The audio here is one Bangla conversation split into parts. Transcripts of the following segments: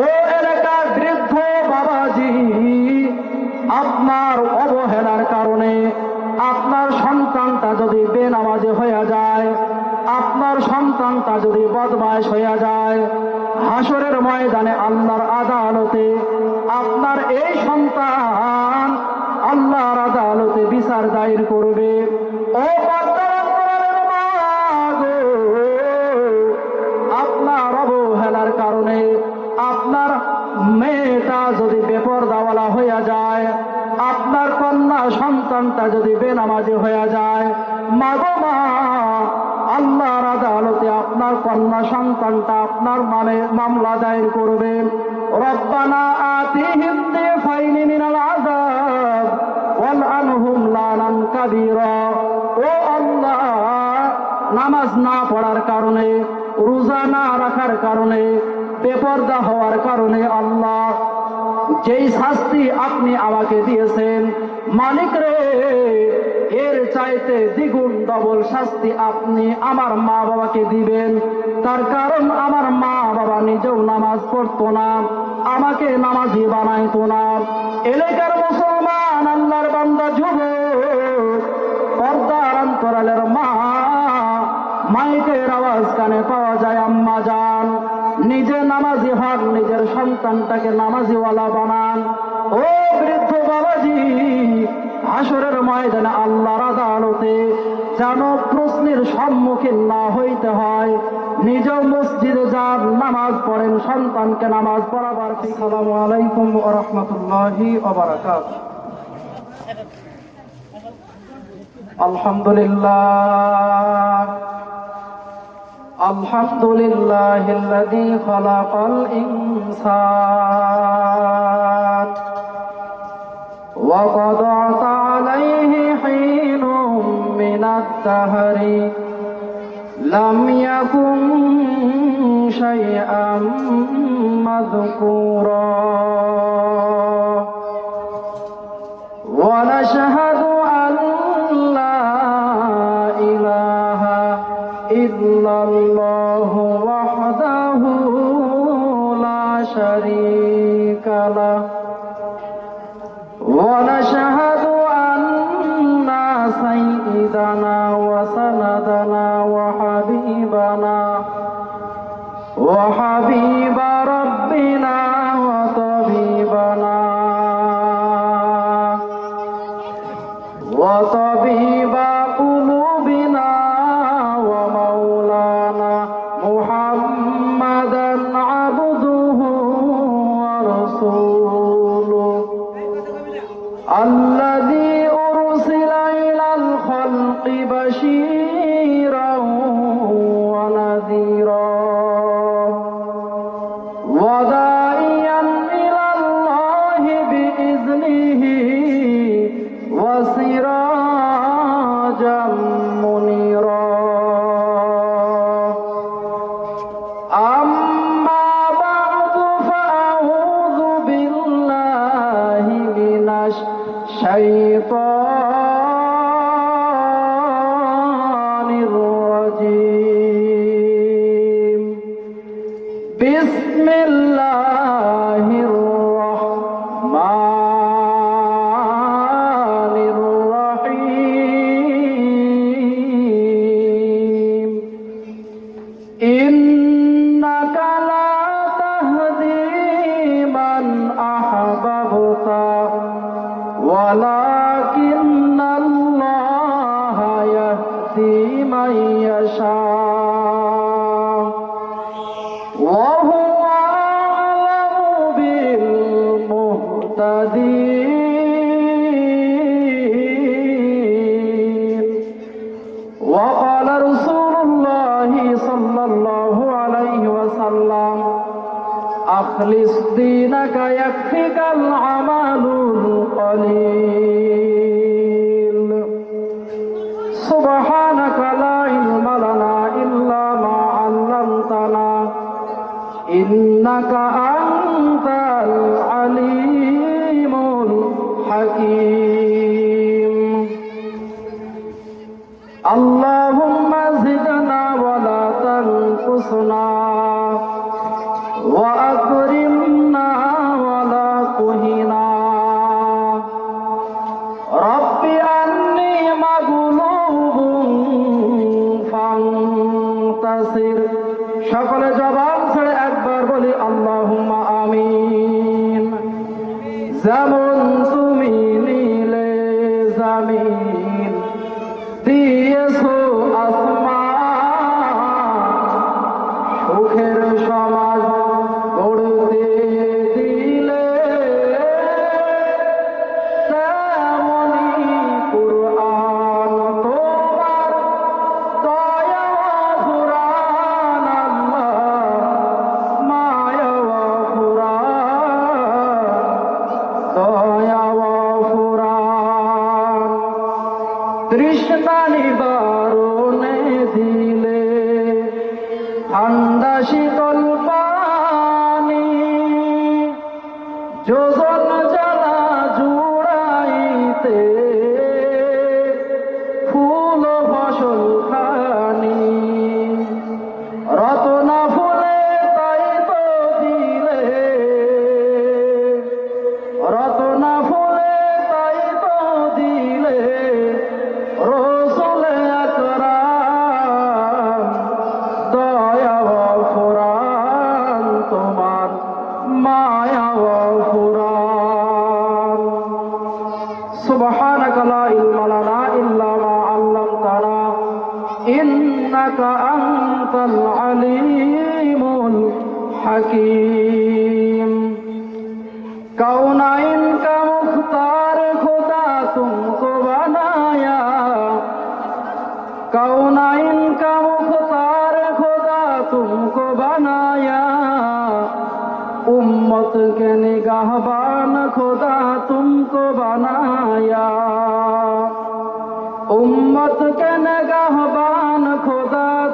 ও এলাকার বৃদ্ধ বাবাজি, আপনার অবহেলার কারণে আপনার সন্তানটা যদি বেনামাজি হয়ে যায়, আপনার সন্তানটা যদি বদমাশ হয়ে যায়, হাসরের ময়দানে আল্লাহর আদালতে আপনার এই সন্তান আল্লাহর আদালতে বিচার দায়ের করবে। ও সন্তানটা যদি বেনামাজি হইয়া যায়, মাগো মা আল্লাহর আদালতে আপনার কন্যা সন্তানটা আপনার মানে মামলা দায়ের করবে। রব্বানা আতিহিম ফাইনি মিনাল আযাব, ওয়াল আনহুম লানান কাবীরা। ও আল্লাহ, নামাজ না পড়ার কারণে, রোজা না রাখার কারণে, বেপর্দা হওয়ার কারণে আল্লাহ যেই শাস্তি আপনি আমাকে দিয়েছেন, মালিক রে, এর চাইতে দ্বিগুণ ডবল শাস্তি আপনি আমার মা বাবাকে দিবেন। তার কারণ আমার মা বাবা নিজেও নামাজ পড়তো না, আমাকে নামাজি বানাইতো না। এলাকার মুসলমান, আল্লাহর বান্দা যুব পর্দার অন্তরালের মা, মাইকের আওয়াজ কানে পাওয়া যায়, আম্মা যান। নিজে নামাজি হন নিজের সন্তানটাকে নামাজিওয়ালা বানান। ও বৃদ্ধ বাবাজি হাসরের ময়দানে আল্লাহর আদালতে যেন প্রশ্নের সম্মুখীন না হইতে হয়। নিজ মসজিদে যান, নামাজ পড়েন, সন্তানকে নামাজ পড়াবার আসসালামু আলাইকুম রাহমাতুল্লাহি বারাকাতুহু। الحمد لله الحمد لله الذي خلق الإنسان وقضعت عليه حين من الدهر لم يكن شيئا مذكورا ونشهد إلا الله وحده لا شريك له ونشهد أن سيدنا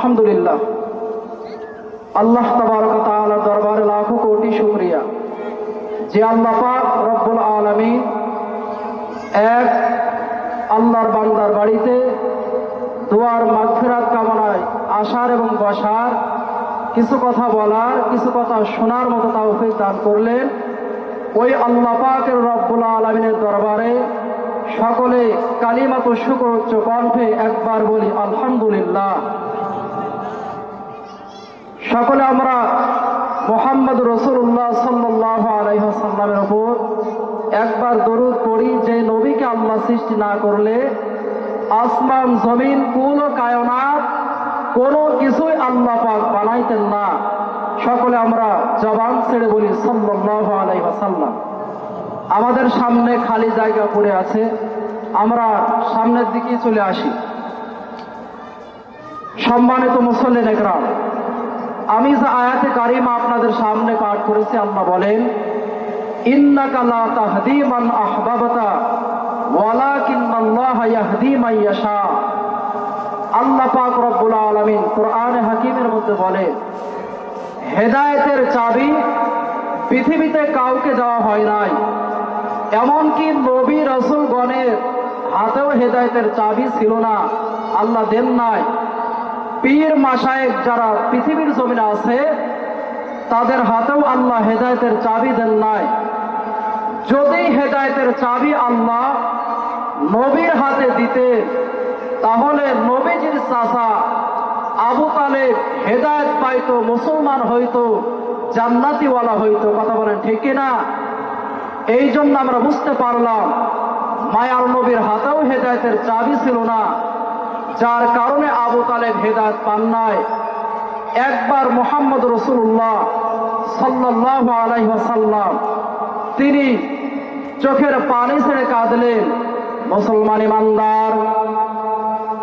আলহামদুলিল্লাহ। আল্লাহ তালার দরবারে লাখো কোটি শুক্রিয়া। যে আল্লাপাক রব্বুল আলমী এক আল্লাহর বান্দার বাড়িতে দুয়ার, মাগফিরাত কামনায় আসার এবং বসার কিছু কথা বলার, কিছু কথা শোনার মতো তাওফিক দান করলেন। ওই আল্লাপাকের রব্বুল আলমিনের দরবারে সকলে কালিমাত শুকর উচ্চ কণ্ঠে একবার বলি, আলহামদুলিল্লাহ। সকলে আমরা মোহাম্মদ রসুল্লাহ সাল্লাহ আলাইসাল্লামের ওপর একবার দরুদ পড়ি, যে নবীকে আল্লাহ সৃষ্টি না করলে আসমান, জমিন, কুল ও কায়নাত কোনো কিছুই আল্লাহ পাক বানাইতেন না। সকলে আমরা জবান ছেড়ে বলি সাল্লাহ আলাইসাল্লাম আমাদের সামনে খালি জায়গা পড়ে আছে। আমরা সামনের দিকে চলে আসি। সম্মানিত মুসল্লিন একরাম আমি যে আয়াতে কারিমা আপনাদের সামনে পাঠ করেছি, আল্লাহ বলেন, ইন্নাকা লা তাহদি আহবাবতা ওয়ালাকিন্নাল্লাহ ইয়াহদি ইয়াশা। আল্লাহ মধ্যে হেদায়েতের চাবি পৃথিবীতে কাউকে দেওয়া হয় নাই। এমনকি নবী রসুল গণের হাতেও হেদায়েতের চাবি ছিল না। আল্লাহ দেন নাই। পীর মাসায়েক যারা পৃথিবীর জমিনে আছে, তাদের হাতেও আল্লাহ হেদায়েতের চাবি দেন নাই। যদি হেদায়তের চাবি আল্লাহ নবীর হাতে দিতে, তাহলে নবীজির চাষা আবু তালেব হেদায়েত পাইতো, মুসলমান হইতো, জান্নাতিওয়ালা হইতো, কথা বলেন ঠিক না এই জন্য আমরা বুঝতে পারলাম, মায়ার নবীর হাতেও হেদায়তের চাবি ছিল না। যার কারণে আবু তালেব হেদায়ত পান নাই। একবার মোহাম্মদ রসুল্লাহ সাল্লাহ আলাইসাল্লাম তিনি চোখের পানি ছেড়ে কাঁদলেন, মুসলমান ইমানদার,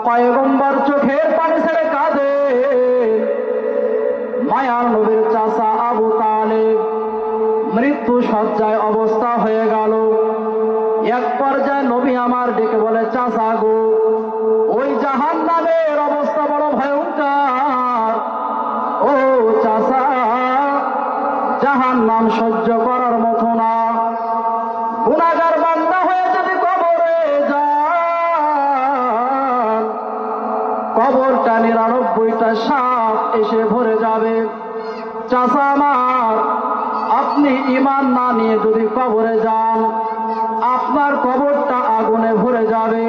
পয়গম্বর চোখের পানি ছেড়ে কাঁদে। মায়ার নবীর চাষা আবু তালেব মৃত্যু সজ্জায় অবস্থা হয়ে গেল। এক পর্যায়ে নবী আমার ডেকে বলে চাষা গো ওই জাহান নামের অবস্থা বড় ভয়ঙ্কর। ও চাষা জাহান নাম সহ্য করার মতো না। গুণাগার বান্দা হয়ে যদি কবরে যান, কবরটা নিরানব্বইটা সাপ এসে ভরে যাবে। চাষা আমার, আপনি ইমান না নিয়ে যদি কবরে যান, আপনার কবরটা আগুনে ভরে যাবে।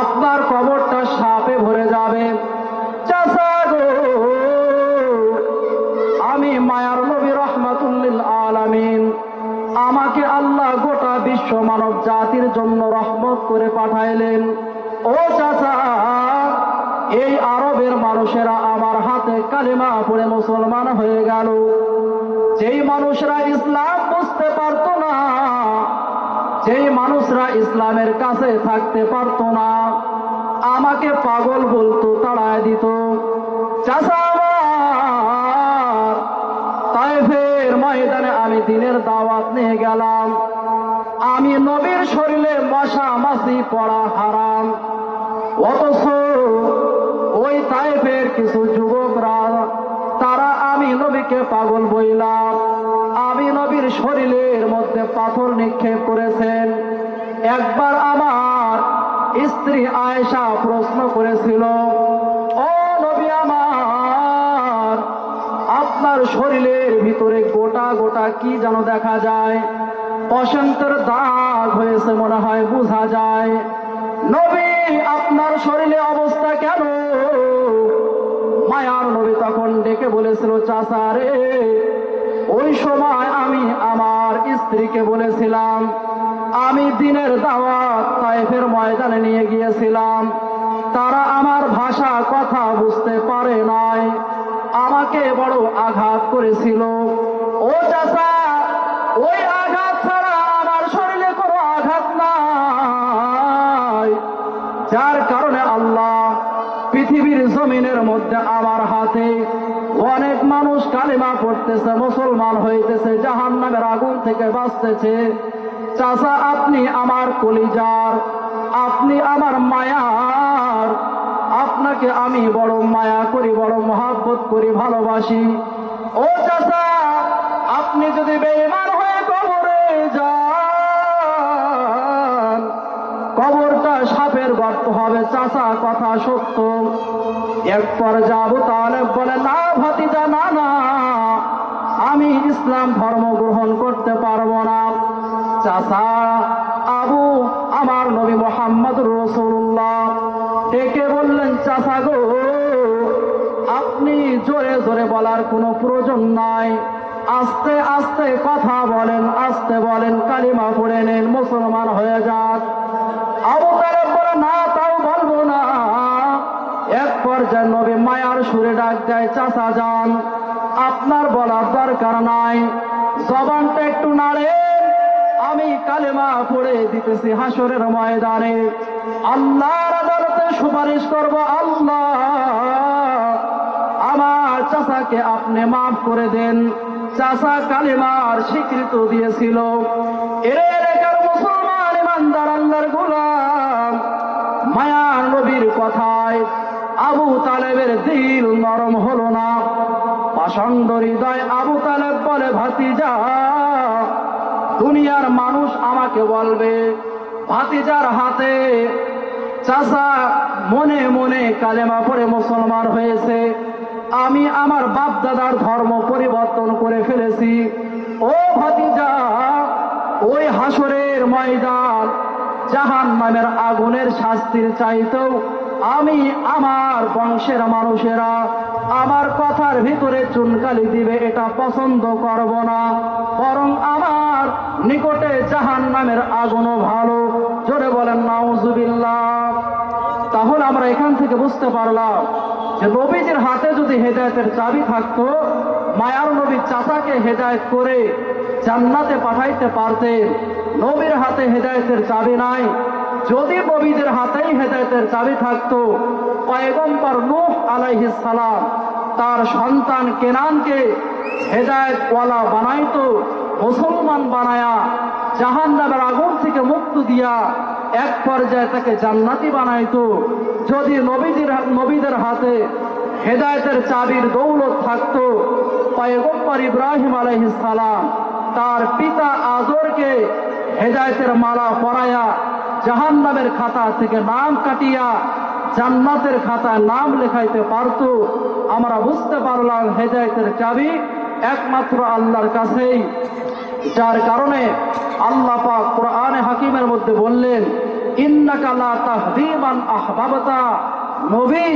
আপনার কবরটা সাপে ভরে যাবে। আমি মায়ার নবী রহমাতুল্লিল আলামিন। আমাকে আল্লাহ গোটা বিশ্ব মানব জাতির জন্য রহমত করে পাঠাইলেন। ও চাচা, এই আরবের মানুষেরা আমার হাতে কালিমা পড়ে মুসলমান হয়ে গেল। যেই মানুষরা ইসলাম বুঝতে পারত না যেই মানুষরা ইসলামের কাছে থাকতে পারত না, আমাকে পাগল বলতো, তাড়ায় দিত। আমার তাইফের ময়দানে আমি দিনের দাওয়াত নিয়ে গেলাম। আমি নবীর শরীরে মশা মাসি পড়া হারাম। অথচ ওই তাইফের কিছু যুবকরা আমি নবীকে পাগল বইলাম। আমি নবীর শরীরের মধ্যে পাথর নিক্ষেপ করেছেন। একবার আমার স্ত্রী আয়েশা প্রশ্ন করেছিল, ও নবী আমার, আপনার শরীরের ভিতরে গোটা গোটা কি যেন দেখা যায়? বসন্তের দাগ হয়েছে মনে হয়, বোঝা যায়। নবী, আপনার শরীরে অবস্থা বলেছিল, চাচা রে, ওই সময় আমি আমার স্ত্রীকে বলেছিলাম, আমি দিনের দাওয়াত তাইফের ময়দানে নিয়ে গিয়েছিলাম। তারা আমার ভাষা কথা বুঝতে পারে নাই, আমাকে বড় আঘাত করেছিল। ও চাচা, ওই আঘাত ছাড়া আমার শরীরে কোনো আঘাত নাই। যার কারণে আল্লাহ পৃথিবীর জমিনের মধ্যে আমার হাতে অনেক মানুষ কালিমা পড়তেছে, মুসলমান হইতেছে জাহান নামের আগুন থেকে বাঁচতেছে। চাচা, আপনি আমার কলিজার, আপনি আমার মায়ার, আপনাকে আমি বড় মায়া করি, বড় মহাব্বত করি, ভালোবাসি। ও চাচা, আপনি যদি বেইমান হয়ে কবরে যান, কবরটা সাপের গর্ত হবে, চাচা, কথা সত্য। এক পর যাব তাহলে বলে, না ভাতিজা, না না। আমি ইসলাম ধর্ম গ্রহণ করতে পারব না। চাষা আবু, আমার নবী মোহাম্মদ রসুল্লাহ ডেকে বললেন চাষা গো, আপনি জোরে জোরে বলার কোনো প্রয়োজন নাই। আস্তে আস্তে কথা বলেন, আস্তে বলেন, কালিমা পড়ে নেন, মুসলমান হয়ে যান আবু পর্যায়ে নবী মায়ার সুরে ডাক দেয়, চাচা যান, আপনার বলার দরকার নাই। জবানটা একটু নাড়ে, আমি কালেমা পড়ে দিতেছি হাসরের ময়দানে। আল্লাহর আদালতে সুপারিশ করব, আল্লাহ, আমার চাচাকে আপনি মাফ করে দেন। চাচা কালেমার স্বীকৃত দিয়েছিল। এর এলাকার মুসলমান ইমানদার আল্লাহর গোলাম, মায়ার নবীর কথায় আবু তালেবের দিল নরম হলো না। পাষণ্ড হৃদয় আবু তালেব বলে, ভাতিজা, দুনিয়ার মানুষ আমাকে বলবে, ভাতিজার হাতে চাচা মনে মনে কালেমা পড়ে মুসলমান হয়েছে। আমি আমার বাপ দাদার ধর্ম পরিবর্তন করে ফেলেছি। ও ভাতিজা, ওই হাসরের ময়দান জাহান নামের আগুনের শাস্তির চাইতেও আমি আমার বংশের মানুষেরা আমার কথার ভিতরে চুনকালি দিবে, এটা পছন্দ করব না। বরং আমার নিকটে জাহান নামের আগুনও ভালো। জোরে বলেন, নাউজুবিল্লাহ। তাহলে আমরা এখান থেকে বুঝতে পারলাম যে নবীজির হাতে যদি হেদায়তের চাবি থাকতো, মায়ার নবীর চাচাকে হেদায়ত করে জান্নাতে পাঠাইতে পারতেন। নবীর হাতে হেদায়তের চাবি নাই। যদি নবীদের হাতেই হেদায়তের চাবি থাকতো, পয়গম্বর নূহ আলাইহিস সালাম তার সন্তান কেনানকে হেদায়ত হেদায়তওয়ালা বানাইতো, মুসলমান বানায়া জাহান নামের আগুন থেকে মুক্ত দিয়া এক পর্যায়ে তাকে জান্নাতি বানাইতো। যদি নবীদের নবীদের হাতে হেদায়েতের চাবির দৌলত থাকতো, পয়গম্বর ইব্রাহিম আলাইহিস সালাম তার পিতা আজরকে হেদায়তের মালা পরায়া জাহান্নামের খাতা থেকে নাম কাটিয়া জান্নাতের খাতায় নাম লেখাইতে পারতো। আমরা বুঝতে পারলাম হেদায়েতের চাবি একমাত্র আল্লাহর কাছেই। যার কারণে আল্লাহ পাক কোরআনে হাকিমের মধ্যে বললেন, ইন্নাকা লা তাহদি মান আহবাবতা। নবী,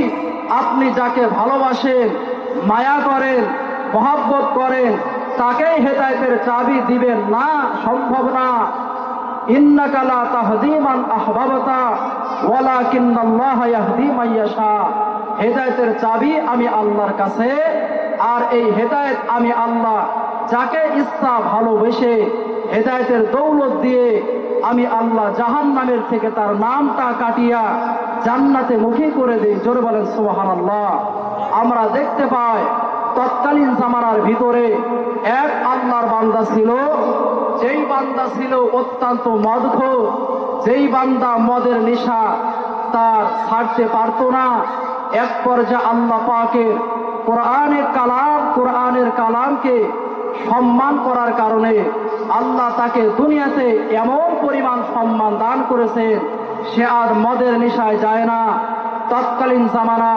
আপনি যাকে ভালোবাসেন, মায়া করেন, মহাব্বত করেন, তাকেই হেদায়েতের চাবি দিবেন না, সম্ভব না। ইয়াশা। হেদায়েতের চাবি আমি আল্লাহর কাছে, আর এই হেদায়েত আমি আল্লাহ যাকে ইচ্ছা ভালোবেসে হেদায়েতের দৌলত দিয়ে আমি আল্লাহ জাহান নামের থেকে তার নামটা কাটিয়া জান্নাতে মুখী করে দিই। জোরে বলেন সোহান আল্লাহ আমরা দেখতে পাই, তৎকালীন জামানার ভিতরে এক আল্লাহর বান্দা ছিল যেই বান্দা ছিল অত্যন্ত মদখোর, যেই বান্দা মদের নেশা তার ছাড়তে পারতো না, এক পর্যায়ে আল্লাহ পাকের কোরআনের কালাম, কোরআনের কালামকে সম্মান করার কারণে আল্লাহ তাকে দুনিয়াতে এমন পরিমাণ সম্মান দান করেছেন, সে আর মদের নেশায় যায় না। তৎকালীন জামানা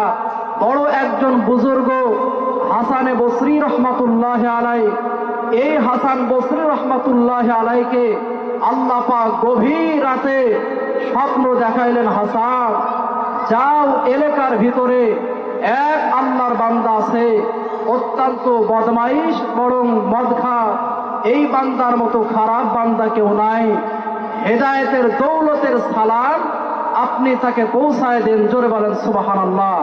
বড় একজন বুজুর্গ হাসানে বসরি রহমাতুল্লাহ আলাই এই হাসান বসরি রহমাতুল্লাহ আলাইকে আল্লাহ গভীর রাতে স্বপ্ন দেখাইলেন, হাসান, যাও এলাকার ভিতরে এক আল্লাহর বান্দা আছে, অত্যন্ত বদমাইশ বরং মদখা। এই বান্দার মতো খারাপ বান্দা কেউ নাই। হেদায়েতের দৌলতের সালাম আপনি তাকে পৌঁছায় দেন, জোরে বলেন সুবাহান আল্লাহ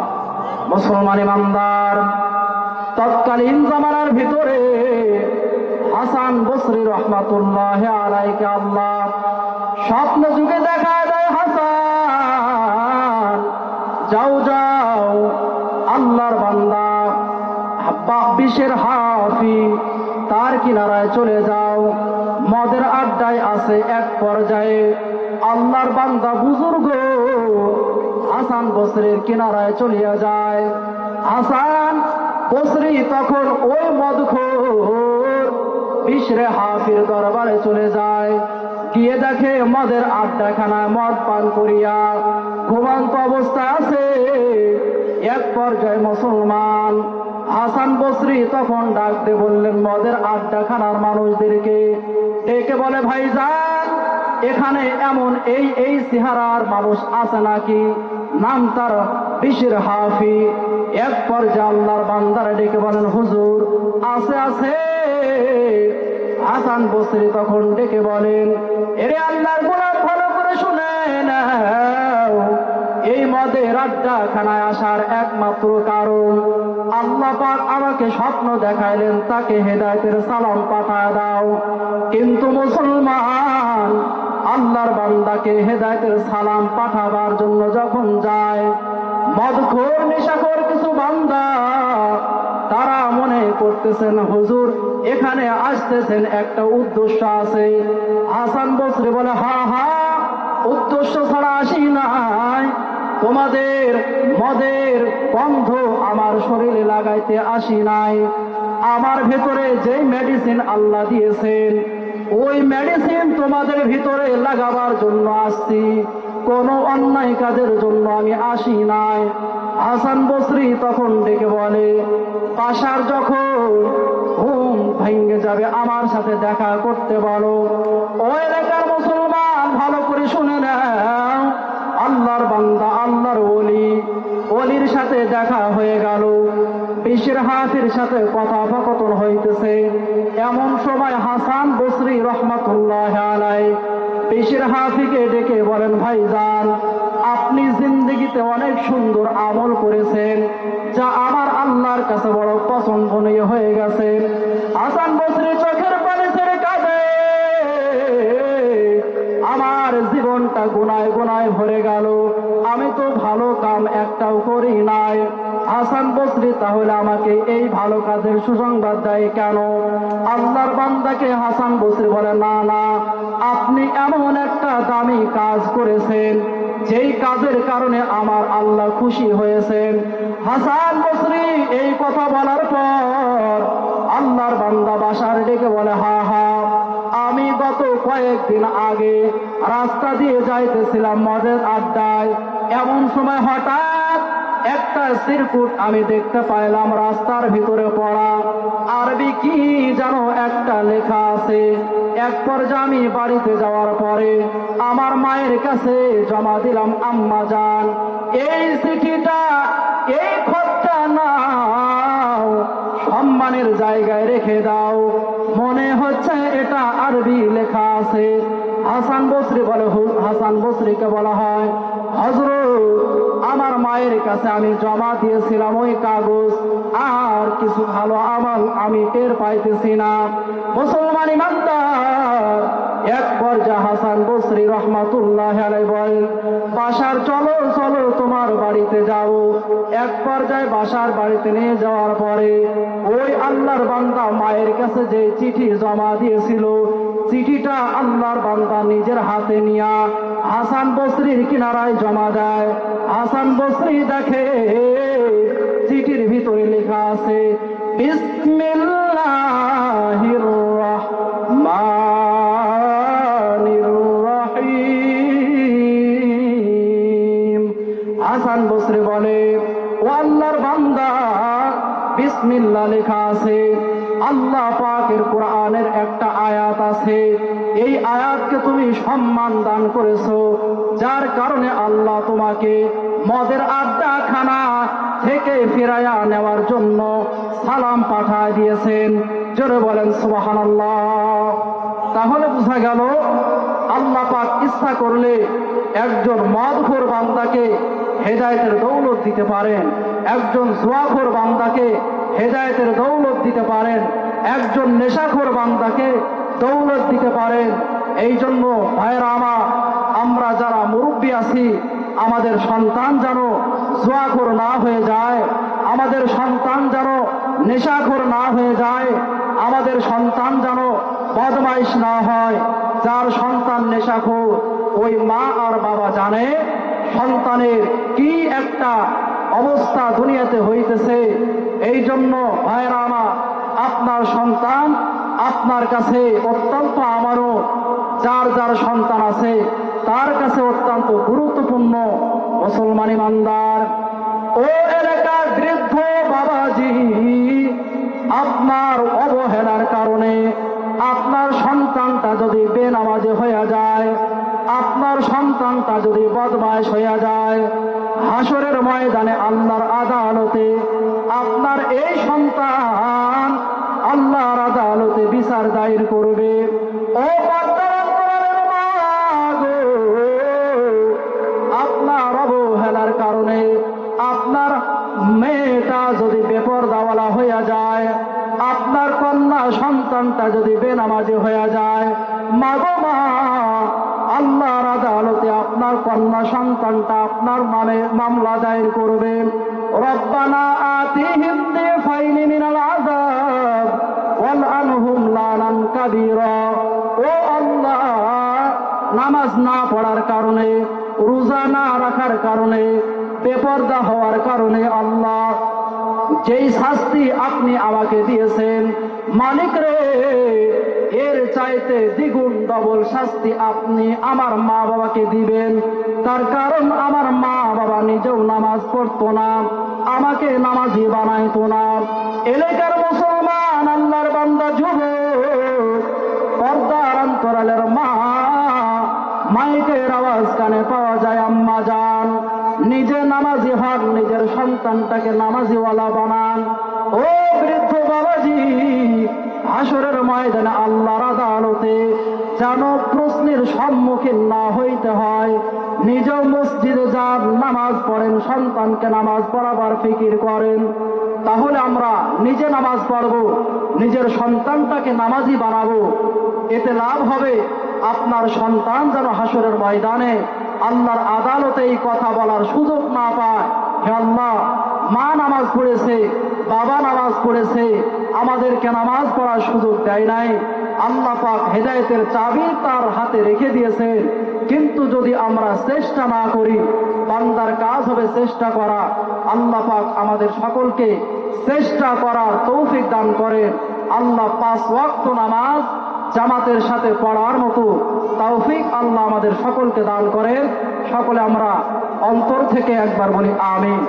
মুসলমান ইমানদার, তৎকালীন জামানার ভিতরে হাসান বসরি রহমাতুল্লাহ আলাইকে আল্লাহ। স্বপ্ন যুগে দেখা দেয় হাসান। যাও যাও, আল্লাহর বান্দা হাব্বা বিশের হাফি তার কিনারায় চলে যাও। মদের আড্ডায় আছে এক পর্যায়ে। আল্লাহর বান্দা বুজুর্গ, হাসান বসরের কিনারায় চলিয়া যায়। হাসান বসরি তখন ওই মদখোর বিশরে হাফির দরবারে চলে যায়। গিয়ে দেখে মদের আড্ডাখানায় মদ পান করিয়া ঘুমান্ত অবস্থা আছে। এক পর্যায়ে মুসলমান হাসান বসরি তখন ডাকতে বললেন, মদের আড্ডাখানার মানুষদেরকে একে বলে, ভাইজান, এখানে এমন এই এই চেহারার মানুষ আছে নাকি? নাম তার বিশির হাফি। এক পর্যায়ে আল্লাহর বান্দারা ডেকে বলেন, হুজুর, আছে আছে। হাসান বসরি তখন ডেকে বলেন, এরে আল্লাহর গোলাপ ভালো করে শুনে নাও। এই মদের আড্ডা খানায় আসার একমাত্র কারণ, আল্লাহ পাক আমাকে স্বপ্ন দেখাইলেন, তাকে হেদায়তের সালাম পাঠায় দাও। কিন্তু মুসলমান, আল্লাহর বান্দাকে হেদায়তের সালাম পাঠাবার জন্য যখন যায়, মদখোর, নেশাখোর কিছু বান্দা তারা মনে করতেছেন, হুজুর, এখানে আসতেছেন একটা উদ্দেশ্য আছে। হাসান বসরে বলে, হা হা, উদ্দেশ্য ছাড়া আসি নাই। তোমাদের মদের গন্ধ আমার শরীরে লাগাইতে আসি নাই। আমার ভেতরে যে মেডিসিন আল্লাহ দিয়েছেন, ওই মেডিসিন তোমাদের ভিতরে লাগাবার জন্য আসছি। কোনো অন্যায় কাজের জন্য আমি আসি নাই। হাসান বসরি তখন ডেকে বলে পাশার যখন ঘুম ভেঙে যাবে, আমার সাথে দেখা করতে বলো। ও এলাকার মুসলমান, ভালো করে শুনে নাও। আল্লাহর বান্দা, আল্লাহর ওলি। ওলির সাথে দেখা হয়ে গেল। বিশ্বের হাফির সাথে কথোপকথন হইতেছে। এমন সময় হাসান বসরি রহমতুল্লাহ আলাই বিশ্বের হাফিকে ডেকে বলেন, ভাই যান আপনি জিন্দগিতে অনেক সুন্দর আমল করেছেন, যা আমার আল্লাহর কাছে বড় পছন্দনীয় হয়ে গেছে। আসান বসরি জীবনটা গুনায় গুনায় ভরে গেল, আমি তো ভালো কাম একটাও করি নাই। হাসান বসরি, তাহলে আমাকে এই ভালো কাজের সুসংবাদ দেয় কেন? আল্লাহর বান্দাকে হাসান বসরি বলে, না না, আপনি এমন একটা দামি কাজ করেছেন, যেই কাজের কারণে আমার আল্লাহ খুশি হয়েছেন। হাসান বসরি এই কথা বলার পর আল্লাহর বান্দা বাসার ডেকে বলে, হা হা আমি গত কয়েকদিন আগে রাস্তা দিয়ে যাইতেছিলাম মদের আড্ডায়। এমন সময় হঠাৎ একটা সিরকুট আমি দেখতে পাইলাম রাস্তার ভিতরে পড়া। আরবি কি যেন একটা লেখা আছে। এক পর্যায়ে আমি বাড়িতে যাওয়ার পরে আমার মায়ের কাছে জমা দিলাম, আম্মা যান এই চিঠিটা হাসান বসরি বলে হাসান বসরিকে বলা হয়। হজরত আমার মায়ের কাছে আমি জমা দিয়েছিলাম ওই কাগজ, আর কিছু ভালো আমল আমি টের পাইতেছি না। মুসলমান ইমানদার, এক পর্যায়ে হাসান বসরি রহমাতুল্লাহ বলেন, বাসার চলো চলো তোমার বাড়িতে যাও। এক পর্যায়ে বাসার বাড়িতে নিয়ে যাওয়ার পরে ওই আল্লাহর বান্দা মায়ের কাছে যে চিঠি জমা দিয়েছিল চিঠিটা আল্লাহর বান্দা নিজের হাতে নিয়া হাসান বসরির কিনারায় জমা দেয়। হাসান বসরি দেখে চিঠির ভিতরে লেখা আছে হাসান বসরি বলে, ও আল্লাহর বান্দা, বিসমিল্লাহ লেখা আছে। আল্লাহ পাকের কোরআনের একটা আয়াত আছে। এই আয়াতকে তুমি সম্মান দান করেছ। যার কারণে আল্লাহ তোমাকে মদের আড্ডা খানা থেকে ফিরাইয়া নেওয়ার জন্য সালাম পাঠায় দিয়েছেন। জোরে বলেন সুবাহান তাহলে বোঝা গেল, আল্লাহ পাক ইচ্ছা করলে একজন মদখোর বান্দাকে হেদায়েতের দৌলত দিতে পারেন। একজন জুয়াখোর বান্দাকে হেদায়েতের দৌলত দিতে পারেন। একজন নেশাখোর বান্দাকে দৌলত দিতে পারেন এই জন্য ভাইরা আমার আমরা যারা মুরব্বী আছি, আমাদের সন্তান যেন জুয়াখোর না হয়ে যায়, আমাদের সন্তান যেন নেশাখোর না হয়ে যায়, আমাদের সন্তান যেন বদমাইশ না হয়। যার সন্তান নেশাখোর, ওই মা আর বাবা জানে সন্তানের কি একটা অবস্থা দুনিয়াতে হইতেছে। এই জন্য ভাইরা আমার আপনার সন্তান আপনার কাছে অত্যন্ত আমারও, যার যার সন্তান আছে, তার কাছে অত্যন্ত গুরুত্বপূর্ণ মুসলমান ইমানদার। ও এলাকার বৃদ্ধ বাবাজি, আপনার অবহেলার কারণে আপনার সন্তানটা যদি বেনামাজে হয়ে যায়, আপনার সন্তানটা যদি বদমাইশ হইয়া যায়, হাসরের ময়দানে আল্লাহর আদালতে আপনার এই সন্তান আল্লাহর আদালতে বিচার দায়ের করবে। ও আপনার অবহেলার কারণে আপনার মেয়েটা যদি বেপরদাওয়ালা হইয়া যায়, আপনার কন্যা সন্তানটা যদি বেনামাজি হইয়া যায়, মাগো মা, আল্লাহর আদালতে আপনার কন্যা সন্তানটা আপনার মানে মামলা দায়ের করবে। ও আল্লাহ, নামাজ না পড়ার কারণে, রোজা না রাখার কারণে, বেপর্দা হওয়ার কারণে আল্লাহ যেই শাস্তি আপনি আমাকে দিয়েছেন, মালিক রে, এর চাইতে দ্বিগুণ ডবল শাস্তি আপনি আমার মা বাবাকে দিবেন। তার কারণ আমার মা বাবা নিজেও নামাজ পড়তো না, আমাকে নামাজি বানাইতো না। এলাকার মুসলমান আল্লাহর বান্দা যুবক, পর্দার অন্তরালের মা, মাইকের আওয়াজ কানে পাওয়া যায়, আম্মা যান, নিজে নামাজি হন, নিজের সন্তানটাকে নামাজিওয়ালা বানান। ও বৃদ্ধ বাবাজি, হাসরের ময়দানে আল্লাহর আদালতে যেন প্রশ্নের সম্মুখীন না হইতে হয়। নিজেও মসজিদে যান, নামাজ পড়েন, সন্তানকে নামাজ পড়াবার ফিকির করেন। তাহলে আমরা নিজে নামাজ পড়ব, নিজের সন্তানটাকে নামাজি বানাবো। এতে লাভ হবে আপনার সন্তান যেন হাসরের ময়দানে আল্লাহর আদালতে এই কথা বলার সুযোগ না পায়। হে আল্লাহ, মা নামাজ পড়েছে, বাবা নামাজ পড়েছে, আমাদেরকে নামাজ পড়ার সুযোগ দেয় নাই। আল্লাহ পাক হেদায়েতের চাবি তার হাতে রেখে দিয়েছে। কিন্তু যদি আমরা চেষ্টা না করি, বান্দার কাজ হবে চেষ্টা করা। আল্লাহ পাক আমাদের সকলকে চেষ্টা করার তৌফিক দান করেন আল্লাহ পাঁচ ওয়াক্ত নামাজ জামাতের সাথে পড়ার মতো তৌফিক আল্লাহ আমাদের সকলকে দান করেন। সকলে আমরা অন্তর থেকে একবার বলি, আমিন।